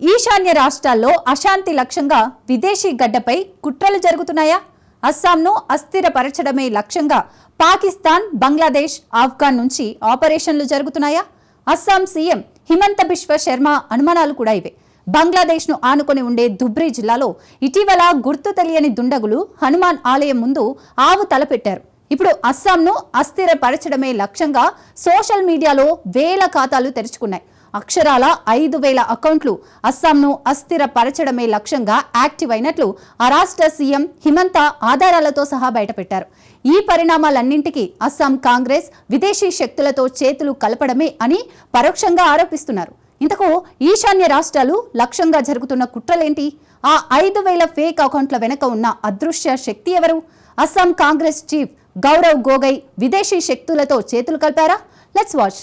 ఈశాన్య రాష్ట్రాల్లో అశాంతి లక్ష్యంగా విదేశీ గడ్డపై కుట్రలు జరుగుతున్నాయా? అస్సాంను అస్థిరపరచడమే లక్ష్యంగా పాకిస్తాన్ బంగ్లాదేశ్ ఆఫ్ఘాన్ నుంచి ఆపరేషన్లు జరుగుతున్నాయా? అస్సాం సీఎం హిమంత బిశ్వ శర్మ అనుమానాలు కూడా ఇవే. బంగ్లాదేశ్ను ఆనుకొని ఉండే ధుబ్రీ జిల్లాలో ఇటీవల గుర్తు తెలియని దుండగులు హనుమాన్ ఆలయం ముందు ఆవు తలపెట్టారు. ఇప్పుడు అస్సాంను అస్థిరపరచడమే లక్ష్యంగా సోషల్ మీడియాలో వేల ఖాతాలు తెరుచుకున్నాయి. అక్షరాల ఐదు వేల అకౌంట్లు అస్సాంను అస్థిరపరచడమే లక్ష్యంగా యాక్టివ్ అయినట్లు ఆ రాష్ట్ర సీఎం హిమంత ఆధారాలతో సహా బయటపెట్టారు. ఈ పరిణామాలన్నింటికీ అస్సాం కాంగ్రెస్ విదేశీ శక్తులతో చేతులు కలపడమే అని పరోక్షంగా ఆరోపిస్తున్నారు. ఇంతకు ఈశాన్య రాష్ట్రాలు లక్ష్యంగా జరుగుతున్న కుట్రలేంటి? ఆ ఐదు వేల ఫేక్ అకౌంట్ల వెనుక ఉన్న అదృశ్య శక్తి ఎవరు? అస్సాం కాంగ్రెస్ చీఫ్ గౌరవ్ గోగై విదేశీ శక్తులతో చేతులు కలిపారా? లెట్స్ వాచ్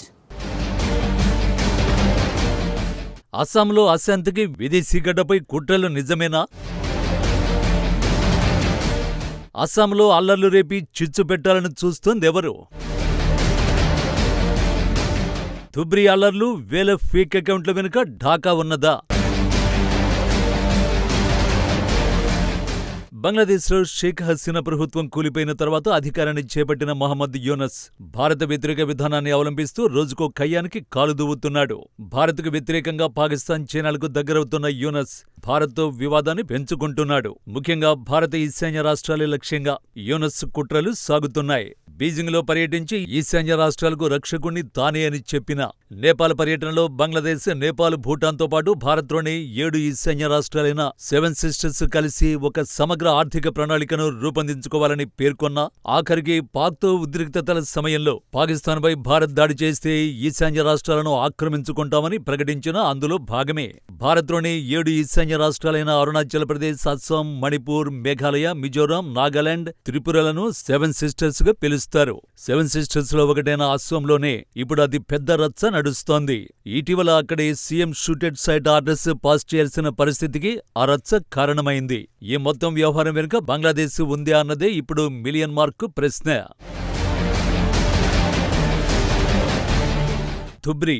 అస్సాంలో అశాంతికి విదేశీ గడ్డపై కుట్రలు నిజమేనా? అస్సాంలో అల్లర్లు రేపి చిచ్చు పెట్టాలని చూస్తోందెవరు? తుబ్రి అల్లర్లు వేల ఫేక్ అకౌంట్ల వెనుక ఢాకా ఉన్నదా? బంగ్లాదేశ్లో షేక్ హసీనా ప్రభుత్వం కూలిపోయిన తర్వాత అధికారాన్ని చేపట్టిన మహమ్మద్ యూనస్ భారత వ్యతిరేక విధానాన్ని అవలంబిస్తూ రోజుకో కయ్యానికి కాలు దువ్వుతున్నాడు భారత్కు వ్యతిరేకంగా పాకిస్తాన్ చైనాలకు దగ్గరవుతున్న యూనస్ భారత్తో వివాదాన్ని పెంచుకుంటున్నాడు. ముఖ్యంగా భారత ఈశాన్య రాష్ట్రాలే లక్ష్యంగా యూనస్ కుట్రలు సాగుతున్నాయి. బీజింగ్లో పర్యటించి ఈశాన్య రాష్ట్రాలకు రక్షకుణ్ణి తానే అని చెప్పిన నేపాల్ పర్యటనలో బంగ్లాదేశ్ నేపాల్ భూటాన్తో పాటు భారత్లోని ఏడు ఈశాన్య రాష్ట్రాలైన సెవెన్ సిస్టర్స్ కలిసి ఒక సమగ్ర ఆర్థిక ప్రణాళికను రూపొందించుకోవాలని పేర్కొన్న ఆఖరికి పాక్తో ఉద్రిక్తతల సమయంలో పాకిస్తాన్పై భారత్ దాడి చేస్తే ఈశాన్య రాష్ట్రాలను ఆక్రమించుకుంటామని ప్రకటించిన అందులో భాగమే. భారత్లోని ఏడు ఈశాన్య రాష్ట్రాలైన అరుణాచల్ ప్రదేశ్ అస్సాం మణిపూర్ మేఘాలయ మిజోరాం నాగాలాండ్ త్రిపురలను సెవెన్ సిస్టర్స్గా పిలుస్తారు. పిలుస్తారు సెవెన్ సిస్టర్స్లో ఒకటైన అస్సోంలోనే ఇప్పుడు అది పెద్ద రచ్చ నడుస్తోంది. ఇటీవల అక్కడి CM shoot at sight orders pass చేయాల్సిన పరిస్థితికి ఆ రచ్చ కారణమైంది. ఈ మొత్తం వ్యవహారం వెనుక బంగ్లాదేశ్ ఉంది అన్నదే ఇప్పుడు మిలియన్ మార్క్ ప్రశ్న. ధుబ్రి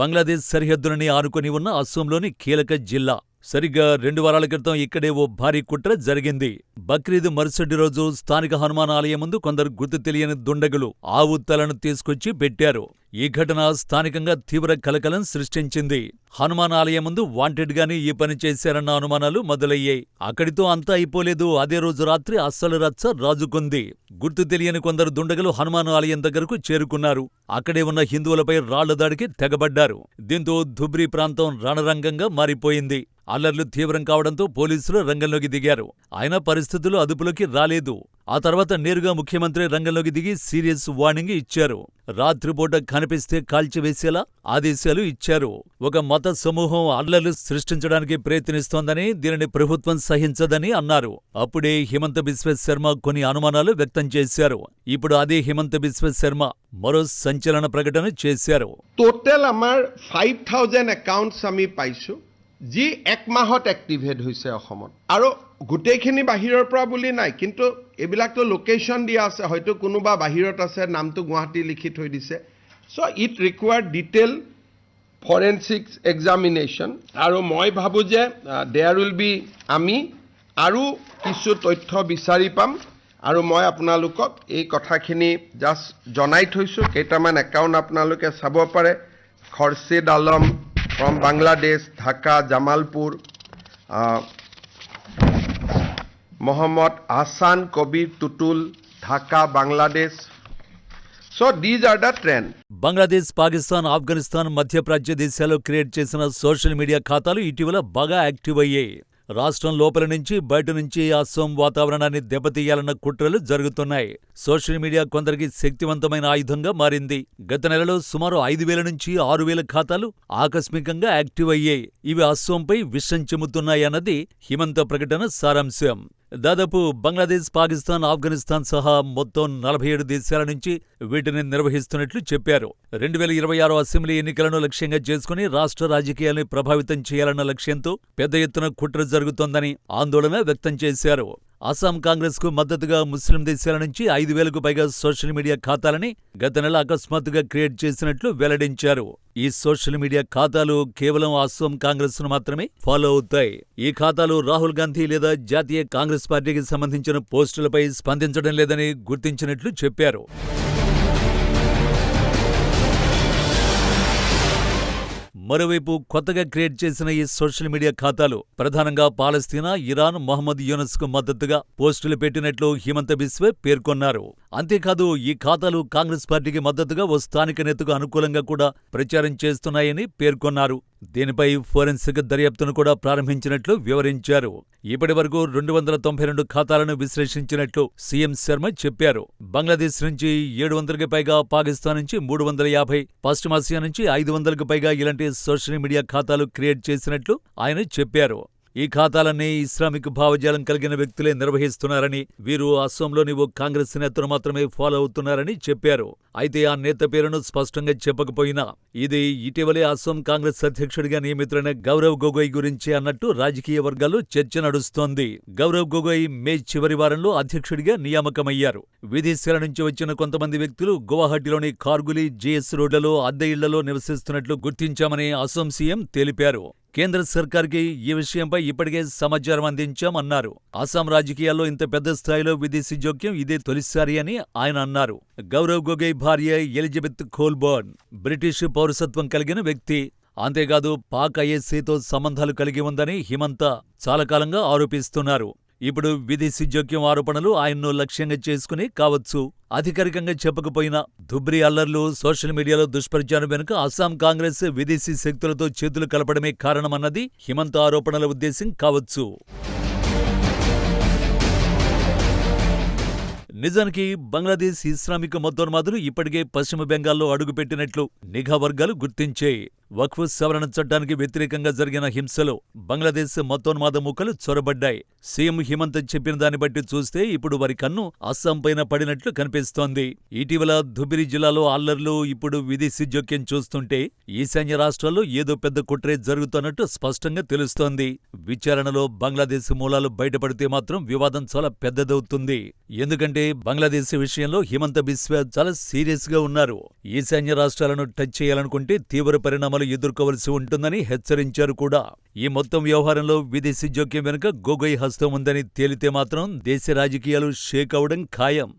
బంగ్లాదేశ్ సరిహద్దులని ఆనుకొని ఉన్న అస్సోంలోని కీలక జిల్లా. సరిగ్గా రెండు వారాల క్రితం ఇక్కడే ఓ భారీ కుట్ర జరిగింది. బక్రీద్ మరుసటి రోజు స్థానిక హనుమాన్ ఆలయం ముందు కొందరు గుర్తు తెలియని దుండగులు ఆవు తలను తీసుకొచ్చి పెట్టారు. ఈ ఘటన స్థానికంగా తీవ్ర కలకలం సృష్టించింది. హనుమాన్ ఆలయం ముందు వాంటెడ్ గాని ఈ పని చేశారన్న అనుమానాలు మొదలయ్యాయి. అక్కడితో అంతా అయిపోలేదు. అదే రోజు రాత్రి అస్సలు రచ్చ రాజుకుంది. గుర్తు తెలియని కొందరు దుండగులు హనుమాన్ ఆలయం దగ్గరకు చేరుకున్నారు. అక్కడే ఉన్న హిందువులపై రాళ్ళ దాడికి తెగబడ్డారు. దీంతో ధుబ్రీ ప్రాంతం రణరంగంగా మారిపోయింది. అల్లర్లు తీవ్రం కావడంతో పోలీసులు రంగంలోకి దిగారు అయినా పరిస్థితులు అదుపులోకి రాలేదు ఆ తర్వాత నేరుగా ముఖ్యమంత్రి రంగంలోకి దిగి సీరియస్ వార్నింగ్ ఇచ్చారు రాత్రిపూట కనిపిస్తే కాల్చివేసేలా ఆదేశాలు ఇచ్చారు ఒక మత సమూహం అల్లర్లు సృష్టించడానికి ప్రయత్నిస్తోందని దీనిని ప్రభుత్వం సహించదని అన్నారు అప్పుడే హిమంత బిశ్వ శర్మ కొన్ని అనుమానాలు వ్యక్తం చేశారు ఇప్పుడు అదే హిమంత బిశ్వ శర్మ మరో సంచలన ప్రకటన చేశారు টোটেল আমাৰ ফাইভ থাউজেণ্ড একাউণ্টছ আমি পাইছোঁ যি এক মাহত এক্টিভেট হৈছে অসমত। আৰু গোটেইখিনি বাহিৰৰ পৰা বুলি নাই কিন্তু এইবিলাকতো লোকেশ্যন দিয়া আছে হয়তো কোনোবা বাহিৰত আছে নামটো গুৱাহাটী লিখি থৈ দিছে। So' it require detail forensic examination আৰু মই ভাবোঁ যে দেয়াৰ উইল বি আমি আৰু কিছু তথ্য বিচাৰি পাম আৰু মই আপোনালোকক এই কথাখিনি জাষ্ট জনাই থৈছোঁ। কেইটামান একাউণ্ট আপোনালোকে চাব পাৰে। Khurshid Alam from Bangladesh, Dhaka, Jamalpur, uh, Mohammad Hassan Kabir Tutul, Dhaka, Bangladesh. So these are the trend Bangladesh Pakistan Afghanistan మధ్యప్రాచ్య దేశాల్లో క్రియేట్ చేసిన సోషల్ మీడియా ఖాతాలు ఇటీవల బాగా యాక్టివ్ అయ్యాయి రాష్ట్రం లోపల నుంచి బయట నుంచి అస్సోం వాతావరణాన్ని దెబ్బతీయాలన్న కుట్రలు జరుగుతున్నాయి. సోషల్ మీడియా కొందరికి శక్తివంతమైన ఆయుధంగా మారింది. గత నెలలో సుమారు ఐదు వేల నుంచి ఆరు వేల ఖాతాలు ఆకస్మికంగా యాక్టివ్ అయ్యాయి. ఇవి అస్సోంపై విషం చెముతున్నాయన్నది హిమంత ప్రకటన సారాంశం. దాదాపు బంగ్లాదేశ్ పాకిస్తాన్ ఆఫ్ఘనిస్తాన్ సహా మొత్తం నలభై ఏడు దేశాల నుంచి వీటిని నిర్వహిస్తున్నట్లు చెప్పారు. రెండు వేల ఇరవై ఆరు అసెంబ్లీ ఎన్నికలను లక్ష్యంగా చేసుకుని రాష్ట్ర రాజకీయాల్ని ప్రభావితం చేయాలన్న లక్ష్యంతో పెద్ద ఎత్తున కుట్ర జరుగుతోందని ఆందోళన వ్యక్తం చేశారు. అస్సాం కాంగ్రెస్కు మద్దతుగా ముస్లిం దేశాల నుంచి ఐదు వేలకు పైగా సోషల్ మీడియా ఖాతాలని గత నెల అకస్మాత్తుగా క్రియేట్ చేసినట్లు వెల్లడించారు. ఈ సోషల్ మీడియా ఖాతాలు కేవలం అస్సాం కాంగ్రెస్ను మాత్రమే ఫాలో అవుతాయి. ఈ ఖాతాలు రాహుల్ గాంధీ లేదా జాతీయ కాంగ్రెస్ పార్టీకి సంబంధించిన పోస్టులపై స్పందించడం లేదని గుర్తించినట్లు చెప్పారు. మరోవైపు కొత్తగా క్రియేట్ చేసిన ఈ సోషల్ మీడియా ఖాతాలు ప్రధానంగా పాలస్తీనా ఇరాన్ మహమ్మద్ యూనస్కు మద్దతుగా పోస్టులు పెట్టినట్లు హిమంత బిస్వే పేర్కొన్నారు. అంతేకాదు ఈ ఖాతాలు కాంగ్రెస్ పార్టీకి మద్దతుగా ఓ స్థానిక నేతకు అనుకూలంగా కూడా ప్రచారం చేస్తున్నాయని పేర్కొన్నారు. దీనిపై ఫోరెన్సిక్ దర్యాప్తును కూడా ప్రారంభించినట్లు వివరించారు. ఇప్పటి వరకు రెండు వందల తొంభై రెండు ఖాతాలను విశ్లేషించినట్లు సీఎం శర్మ చెప్పారు. బంగ్లాదేశ్ నుంచి ఏడు వందలకి పైగా పాకిస్తాన్ నుంచి మూడు వందల యాభై పశ్చిమాసియా నుంచి ఐదు వందలకు పైగా ఇలాంటి సోషల్ మీడియా ఖాతాలు క్రియేట్ చేసినట్లు ఆయన చెప్పారు. ఈ ఖాతాలన్నీ ఇస్లామిక్ భావజాలం కలిగిన వ్యక్తులే నిర్వహిస్తున్నారని వీరు అస్సోంలోని ఓ కాంగ్రెస్ నేతను మాత్రమే ఫాలో అవుతున్నారని చెప్పారు. అయితే ఆ నేత పేరును స్పష్టంగా చెప్పకపోయినా ఇది ఇటీవలే అస్సోం కాంగ్రెస్ అధ్యక్షుడిగా నియమితులైన గౌరవ్ గొగోయ్ గురించి అన్నట్టు రాజకీయ వర్గాల్లో చర్చ నడుస్తోంది. గౌరవ్ గొగోయ్ మే చివరి వారంలో అధ్యక్షుడిగా నియామకమయ్యారు. విదేశాల నుంచి వచ్చిన కొంతమంది వ్యక్తులు గువాహటిలోని కార్గులి జేఎస్ రోడ్లలో అద్దె ఇళ్ళలో నివసిస్తున్నట్లు గుర్తించామని అసోం సీఎం తెలిపారు. కేంద్ర సర్కార్కి ఈ విషయంపై ఇప్పటికే సమాచారం అందించామన్నారు. అస్సాం రాజకీయాల్లో ఇంత పెద్ద స్థాయిలో విదేశీ జోక్యం ఇదే తొలిసారి అని ఆయన అన్నారు. గౌరవ్ గొగోయ్ భార్య ఎలిజబెత్ కోల్బర్న్ బ్రిటిష్ పౌరసత్వం కలిగిన వ్యక్తి. అంతేకాదు పాక్ ఐఎస్సీతో సంబంధాలు కలిగి ఉందని హిమంత చాలా కాలంగా ఆరోపిస్తున్నారు. ఇప్పుడు విదేశీ జోక్యం ఆరోపణలు ఆయన్ను లక్ష్యంగా చేసుకుని కావచ్చు. అధికారికంగా చెప్పకపోయినా దుబ్రి అల్లర్లు సోషల్ మీడియాలో దుష్ప్రచారం వెనుక అస్సాం కాంగ్రెస్ విదేశీ శక్తులతో చేతులు కలపడమే కారణమన్నది హిమంత ఆరోపణల ఉద్దేశం కావచ్చు. నిజానికి బంగ్లాదేశ్ ఇస్లామిక మతోన్మాదులు ఇప్పటికే పశ్చిమ బెంగాల్లో అడుగుపెట్టినట్లు నిఘా వర్గాలు గుర్తించాయి. వక్ఫ్ సవరణ చట్టానికి వ్యతిరేకంగా జరిగిన హింసలో బంగ్లాదేశ్ మతోన్మాద ముక్కలు చొరబడ్డాయి. సీఎం హిమంత్ చెప్పిన దాన్ని బట్టి చూస్తే ఇప్పుడు వారి కన్ను అస్సాం పైన పడినట్లు కనిపిస్తోంది. ఇటీవల ధుబిరి జిల్లాలో అల్లర్లు ఇప్పుడు విదేశీ జోక్యం చూస్తుంటే ఈశాన్య రాష్ట్రాల్లో ఏదో పెద్ద కుట్రే జరుగుతున్నట్టు స్పష్టంగా తెలుస్తోంది. విచారణలో బంగ్లాదేశ్ మూలాలు బయటపడితే మాత్రం వివాదం చాలా పెద్దదవుతుంది. ఎందుకంటే బంగ్లాదేశ్ విషయంలో హిమంత బిస్వా చాలా సీరియస్గా ఉన్నారు. ఈశాన్య రాష్ట్రాలను టచ్ చేయాలనుకుంటే తీవ్ర పరిణామాలు ఎదుర్కోవలసి ఉంటుందని హెచ్చరించారు కూడా. ఈ మొత్తం వ్యవహారంలో విదేశీ జోక్యం వెనుక గొగోయ్ హస్తం ఉందని తేలితే మాత్రం దేశ రాజకీయాలు షేక్ అవడం ఖాయం.